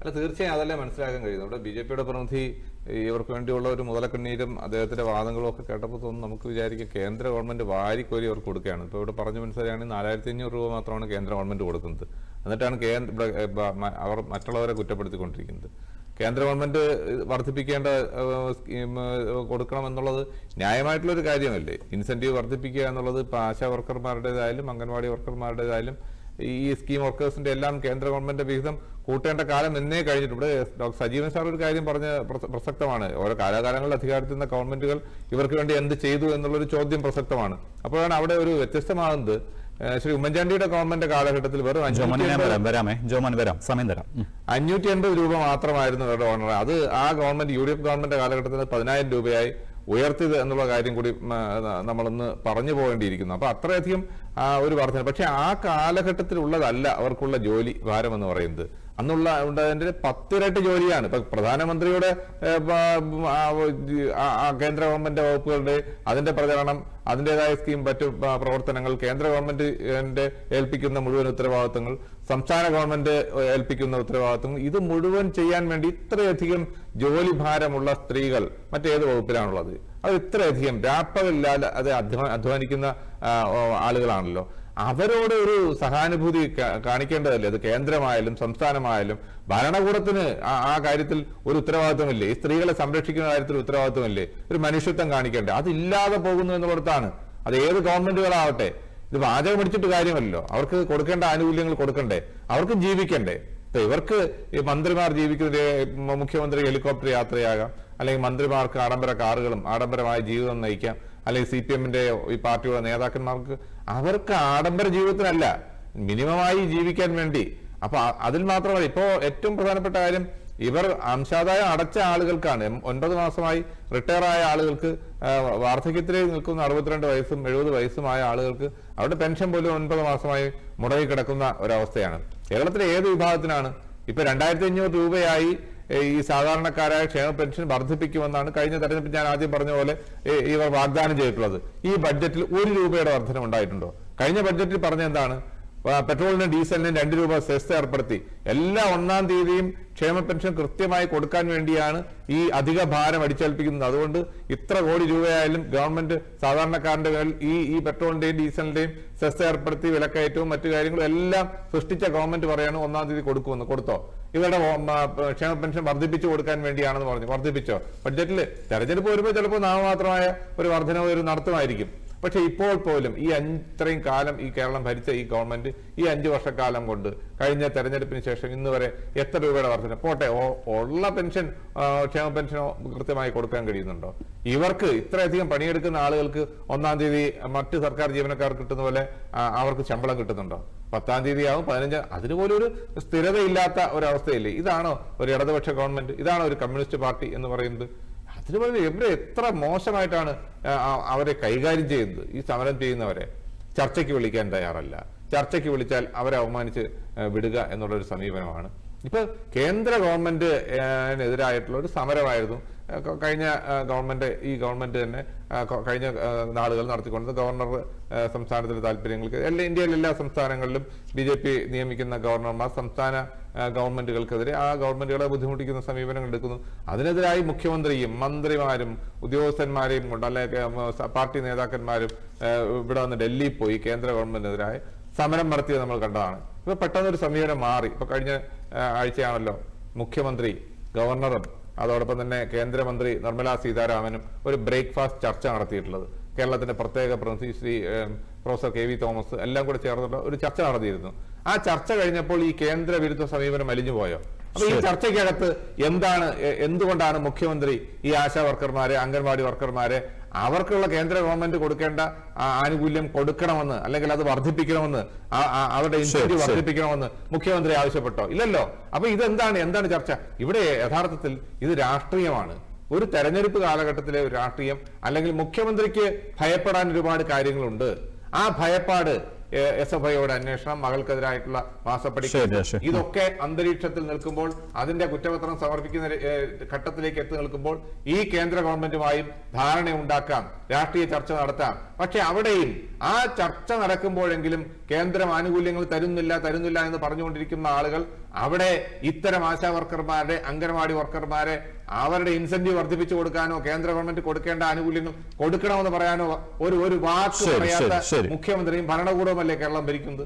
അല്ല തീർച്ചയായും അതല്ലേ മനസ്സിലാക്കാൻ കഴിയും നമ്മുടെ ബി ജെ പിയുടെ പ്രതിനിധി ഇവർക്ക് വേണ്ടിയുള്ള ഒരു മുതലക്കണ്ണീരും അദ്ദേഹത്തിന്റെ വാദങ്ങളും ഒക്കെ കേട്ടപ്പോൾ തോന്നുന്നു നമുക്ക് വിചാരിക്കാം കേന്ദ്ര ഗവൺമെന്റ് വാരിക്കോരി അവർക്ക് കൊടുക്കുകയാണ്. ഇപ്പോൾ ഇവിടെ പറഞ്ഞു മനസ്സിലാണെങ്കിൽ നാലായിരത്തി അഞ്ഞൂറ് രൂപ മാത്രമാണ് കേന്ദ്ര ഗവൺമെന്റ് കൊടുക്കുന്നത്. എന്നിട്ടാണ് കേന്ദ്ര അവർ മറ്റുള്ളവരെ കുറ്റപ്പെടുത്തിക്കൊണ്ടിരിക്കുന്നത്. കേന്ദ്ര ഗവൺമെന്റ് വർദ്ധിപ്പിക്കേണ്ട കൊടുക്കണം എന്നുള്ളത് ന്യായമായിട്ടുള്ളൊരു കാര്യമല്ലേ? ഇൻസെന്റീവ് വർദ്ധിപ്പിക്കുക എന്നുള്ളത് ഇപ്പൊ ആശാ വർക്കർമാരുടേതായാലും അംഗൻവാടി വർക്കർമാരുടേതായാലും ഈ സ്കീം വർക്കേഴ്സിന്റെ എല്ലാം കേന്ദ്ര ഗവൺമെന്റ് വിഹിതം കൂട്ടേണ്ട കാലം എന്നേ കഴിഞ്ഞിട്ടുണ്ട് ഇവിടെ ഡോക്ടർ സജീവൻ സാർ ഒരു കാര്യം പറഞ്ഞ പ്രസക്തമാണ്. ഓരോ കാലാകാലങ്ങളിൽ അധികാരത്തിൽ നിന്ന ഗവൺമെന്റുകൾ ഇവർക്ക് വേണ്ടി എന്ത് ചെയ്തു എന്നുള്ളൊരു ചോദ്യം പ്രസക്തമാണ്. അപ്പോഴാണ് അവിടെ ഒരു വ്യത്യസ്തമാകുന്നത്. ശ്രീ ഉമ്മൻചാണ്ടിയുടെ ഗവൺമെന്റ് കാലഘട്ടത്തിൽ വെറും. അഞ്ഞൂറ്റി എൺപത് രൂപ മാത്രമായിരുന്നു അവരുടെ ഓണർ. അത് ആ government U D F government കാലഘട്ടത്തിൽ പതിനായിരം രൂപയായി. ഉയർത്തിയത് എന്നുള്ള കാര്യം കൂടി നമ്മളൊന്ന് പറഞ്ഞു പോകേണ്ടിയിരിക്കുന്നു. അപ്പൊ അത്രയധികം ഒരു വർധന പക്ഷെ ആ കാലഘട്ടത്തിലുള്ളതല്ല അവർക്കുള്ള ജോലി ഭാരം എന്ന് പറയുന്നത്. അന്നുള്ള ഉണ്ടായതിന്റെ പത്തിരട്ടി ജോലിയാണ്. ഇപ്പൊ പ്രധാനമന്ത്രിയുടെ കേന്ദ്ര ഗവൺമെന്റ് വകുപ്പുകളുടെ അതിന്റെ പ്രചരണം അതിന്റേതായ സ്കീം മറ്റു പ്രവർത്തനങ്ങൾ കേന്ദ്ര ഗവൺമെന്റിന്റെ ഏൽപ്പിക്കുന്ന മുഴുവൻ ഉത്തരവാദിത്തങ്ങൾ സംസ്ഥാന ഗവൺമെന്റ് ഏൽപ്പിക്കുന്ന ഉത്തരവാദിത്തങ്ങൾ ഇത് മുഴുവൻ ചെയ്യാൻ വേണ്ടി ഇത്രയധികം ജോലി ഭാരമുള്ള സ്ത്രീകൾ മറ്റേത് വകുപ്പിലാണുള്ളത്. അത് ഇത്രയധികം രാപ്പകലില്ലാതെ അത് അധ്വാനിക്കുന്ന ആളുകളാണല്ലോ. അവരോട് ഒരു സഹാനുഭൂതി കാണിക്കേണ്ടതല്ലേ? അത് കേന്ദ്രമായാലും സംസ്ഥാനമായാലും ഭരണകൂടത്തിന് ആ- കാര്യത്തിൽ ഒരു ഉത്തരവാദിത്വമില്ലേ? ഈ സ്ത്രീകളെ സംരക്ഷിക്കുന്ന കാര്യത്തിൽ ഉത്തരവാദിത്വമില്ലേ? ഒരു മനുഷ്യത്വം കാണിക്കേണ്ടത് അതില്ലാതെ പോകുന്നു എന്നുള്ളിടത്താണ്. അത് ഏത് ഗവൺമെന്റുകളാവട്ടെ? ഇത് വാചകം പിടിച്ചിട്ട് കാര്യമല്ലോ അവർക്ക് കൊടുക്കേണ്ട ആനുകൂല്യങ്ങൾ കൊടുക്കണ്ടേ? അവർക്കും ജീവിക്കണ്ടേ? ഇപ്പൊ ഇവർക്ക് ഈ മന്ത്രിമാർ ജീവിക്കുന്ന മുഖ്യമന്ത്രി ഹെലികോപ്റ്റർ യാത്രയാകാം. അല്ലെങ്കിൽ മന്ത്രിമാർക്ക് ആഡംബര കാറുകളും ആഡംബരമായ ജീവിതം നയിക്കാം. അല്ലെങ്കിൽ സി പി എമ്മിന്റെ ഈ പാർട്ടിയുടെ നേതാക്കന്മാർക്ക് അവർക്ക് ആഡംബര ജീവിതത്തിനല്ല മിനിമമായി ജീവിക്കാൻ വേണ്ടി. അപ്പൊ അതിൽ മാത്രമല്ല ഇപ്പോ ഏറ്റവും പ്രധാനപ്പെട്ട കാര്യം ഇവർ അംശാദായം അടച്ച ആളുകൾക്കാണ്. ഒൻപത് മാസമായി റിട്ടയർ ആയ ആളുകൾക്ക് വാർദ്ധക്യത്തിൽ നിൽക്കുന്ന അറുപത്തിരണ്ട് വയസ്സും എഴുപത് വയസ്സുമായ ആളുകൾക്ക് അവരുടെ പെൻഷൻ പോലും ഒൻപത് മാസമായി മുടങ്ങി കിടക്കുന്ന ഒരവസ്ഥയാണ്. കേരളത്തിലെ ഏത് വിഭാഗത്തിനാണ്? ഇപ്പൊ രണ്ടായിരത്തി അഞ്ഞൂറ് രൂപയായി ഈ സാധാരണക്കാരായ ക്ഷേമ പെൻഷൻ വർദ്ധിപ്പിക്കുമെന്നാണ് കഴിഞ്ഞ തെരഞ്ഞെടുപ്പിൽ ഞാൻ ആദ്യം പറഞ്ഞ പോലെ ഇവർ വാഗ്ദാനം ചെയ്തിട്ടുള്ളത്. ഈ ബഡ്ജറ്റിൽ ഒരു രൂപയുടെ വർധനം ഉണ്ടായിട്ടുണ്ടോ കഴിഞ്ഞ ബഡ്ജറ്റിൽ പറഞ്ഞ എന്താണ്? പെട്രോളിനും ഡീസലിനും രണ്ട് രൂപ സെസ് ഏർപ്പെടുത്തി. എല്ലാ ഒന്നാം തീയതിയും ക്ഷേമ പെൻഷൻ കൃത്യമായി കൊടുക്കാൻ വേണ്ടിയാണ് ഈ അധിക ഭാരം അടിച്ചേൽപ്പിക്കുന്നത്. അതുകൊണ്ട് ഇത്ര കോടി രൂപയായാലും ഗവൺമെന്റ് സാധാരണക്കാരന്റെ മേൽ ഈ ഈ പെട്രോളിന്റെയും ഡീസലിന്റെയും സെസ് ഏർപ്പെടുത്തി വിലക്കയറ്റവും മറ്റു കാര്യങ്ങളും എല്ലാം സൃഷ്ടിച്ച ഗവൺമെന്റ് പറയാണ് ഒന്നാം തീയതി കൊടുക്കുമെന്ന്. കൊടുത്തോ? ഇവരുടെ ക്ഷേമ പെൻഷൻ വർദ്ധിപ്പിച്ചു കൊടുക്കാൻ വേണ്ടിയാണെന്ന് പറഞ്ഞു. വർദ്ധിപ്പിച്ചോ? ബഡ്ജറ്റിൽ തെരഞ്ഞെടുപ്പ് വരുമ്പോൾ ചിലപ്പോൾ നാമമാത്രമായ ഒരു വർധന ഒരു നടത്തുമായിരിക്കും. പക്ഷെ ഇപ്പോൾ പോലും ഈ അത്രയും കാലം ഈ കേരളം ഭരിച്ച ഈ ഗവൺമെന്റ് ഈ അഞ്ചു വർഷക്കാലം കൊണ്ട് കഴിഞ്ഞ തെരഞ്ഞെടുപ്പിന് ശേഷം ഇന്ന് വരെ എത്ര രൂപയുടെ വർധന? പോട്ടെ ഉള്ള പെൻഷൻ ക്ഷേമ പെൻഷനോ കൃത്യമായി കൊടുക്കാൻ കഴിയുന്നുണ്ടോ? ഇവർക്ക് ഇത്രയധികം പണിയെടുക്കുന്ന ആളുകൾക്ക് ഒന്നാം തീയതി മറ്റ് സർക്കാർ ജീവനക്കാർ കിട്ടുന്ന പോലെ അവർക്ക് ശമ്പളം കിട്ടുന്നുണ്ടോ? പത്താം തീയതി ആവും പതിനഞ്ച് അതിനുപോലും ഒരു സ്ഥിരതയില്ലാത്ത ഒരവസ്ഥയില്ലേ ഇതാണോ ഒരു ഇടതുപക്ഷ ഗവൺമെന്റ് ഇതാണോ ഒരു കമ്മ്യൂണിസ്റ്റ് പാർട്ടി എന്ന് പറയുന്നത്? പകരം ഇവരെ എത്ര മോശമായിട്ടാണ് അവരെ കൈകാര്യം ചെയ്യുന്നത്? ഈ സമരം ചെയ്യുന്നവരെ ചർച്ചയ്ക്ക് വിളിക്കാൻ തയ്യാറല്ല. ചർച്ചയ്ക്ക് വിളിച്ചാൽ അവരെ അവമാനിച്ച് വിടുക എന്നുള്ളൊരു സമീപനമാണ്. ഇപ്പൊ കേന്ദ്ര ഗവൺമെന്റ് ആ, എതിരായിട്ടുള്ള ഒരു സമരമായിരുന്നു കഴിഞ്ഞ ഗവൺമെന്റ് ഈ ഗവൺമെന്റ് തന്നെ കഴിഞ്ഞ നാളുകൾ നടത്തിക്കൊണ്ട് ഗവർണർ സംസ്ഥാനത്തിന്റെ താല്പര്യങ്ങൾക്ക് എല്ലാ ഇന്ത്യയിലെ എല്ലാ സംസ്ഥാനങ്ങളിലും ബി ജെ പി നിയമിക്കുന്ന ഗവർണർമാർ സംസ്ഥാന ഗവൺമെന്റുകൾക്കെതിരെ ആ ഗവൺമെന്റുകളെ ബുദ്ധിമുട്ടിക്കുന്ന സമീപനങ്ങൾ എടുക്കുന്നു. അതിനെതിരായി മുഖ്യമന്ത്രിയും മന്ത്രിമാരും ഉദ്യോഗസ്ഥന്മാരെയും കൊണ്ട് അല്ലെങ്കിൽ പാർട്ടി നേതാക്കന്മാരും ഇവിടെ വന്ന് ഡൽഹിയിൽ പോയി കേന്ദ്ര ഗവൺമെന്റിനെതിരായ സമരം നടത്തിയത് നമ്മൾ കണ്ടതാണ്. ഇപ്പൊ പെട്ടെന്ന് ഒരു സമീപനം മാറി. ഇപ്പൊ കഴിഞ്ഞ ആഴ്ചയാണല്ലോ മുഖ്യമന്ത്രി ഗവർണറും അതോടൊപ്പം തന്നെ കേന്ദ്രമന്ത്രി നിർമ്മലാ സീതാരാമനും ഒരു ബ്രേക്ക്ഫാസ്റ്റ് ചർച്ച നടത്തിയിട്ടുള്ളത്. കേരളത്തിന്റെ പ്രത്യേക പ്രതിനിധി Shri professor K V Thomas എല്ലാം കൂടെ ചേർന്നുള്ള ഒരു ചർച്ച നടത്തിയിരുന്നു. ആ ചർച്ച കഴിഞ്ഞപ്പോൾ ഈ കേന്ദ്ര വിരുദ്ധ സമീപനം അലിഞ്ഞു പോയോ? അപ്പൊ ഈ ചർച്ചയ്ക്കകത്ത് എന്താണ് എന്തുകൊണ്ടാണ് മുഖ്യമന്ത്രി ഈ ആശാ വർക്കർമാരെ അംഗൻവാടി വർക്കർമാരെ അവർക്കുള്ള കേന്ദ്ര ഗവൺമെന്റ് കൊടുക്കേണ്ട ആനുകൂല്യം കൊടുക്കണമെന്ന് അല്ലെങ്കിൽ അത് വർദ്ധിപ്പിക്കണമെന്ന് അവരുടെ ഇൻസെന്റീവ്. വർദ്ധിപ്പിക്കണമെന്ന് മുഖ്യമന്ത്രി ആവശ്യപ്പെട്ടോ? ഇല്ലല്ലോ. അപ്പൊ ഇതെന്താണ്? എന്താണ് ചർച്ച? ഇവിടെ യഥാർത്ഥത്തിൽ ഇത് രാഷ്ട്രീയമാണ്. ഒരു തെരഞ്ഞെടുപ്പ് കാലഘട്ടത്തിലെ ഒരു രാഷ്ട്രീയം അല്ലെങ്കിൽ മുഖ്യമന്ത്രിക്ക് ഭയപ്പെടാൻ ഒരുപാട് കാര്യങ്ങളുണ്ട്. ആ ഭയപ്പാട് എസ് എഫ് ഐയോട് അന്വേഷണം മകൾക്കെതിരായിട്ടുള്ള മാസപ്പടി ശരി. ഇതൊക്കെ അന്തരീക്ഷത്തിൽ നിൽക്കുമ്പോൾ അതിന്റെ കുറ്റപത്രം സമർപ്പിക്കുന്ന ഘട്ടത്തിലേക്ക് എത്തി നിൽക്കുമ്പോൾ ഈ കേന്ദ്ര ഗവൺമെന്റുമായും ധാരണ ഉണ്ടാക്കാം രാഷ്ട്രീയ ചർച്ച നടത്താം പക്ഷെ അവിടെയും ആ ചർച്ച നടക്കുമ്പോഴെങ്കിലും കേന്ദ്രം ആനുകൂല്യങ്ങൾ തരുന്നില്ല തരുന്നില്ല എന്ന് പറഞ്ഞുകൊണ്ടിരിക്കുന്ന ആളുകൾ അവിടെ ഇത്തരം ആശാ വർക്കർമാരുടെ അംഗനവാടി വർക്കർമാരെ അവരുടെ ഇൻസെന്റീവ് വർദ്ധിപ്പിച്ചു കൊടുക്കാനോ കേന്ദ്ര ഗവൺമെന്റ് കൊടുക്കേണ്ട ആനുകൂല്യങ്ങൾ കൊടുക്കണമെന്ന് പറയാനോ ഒരു ഒരു വാക്ക് പറയാത്ത. മുഖ്യമന്ത്രിയും ഭരണകൂടവുമല്ലേ കേരളം ഭരിക്കുന്നത്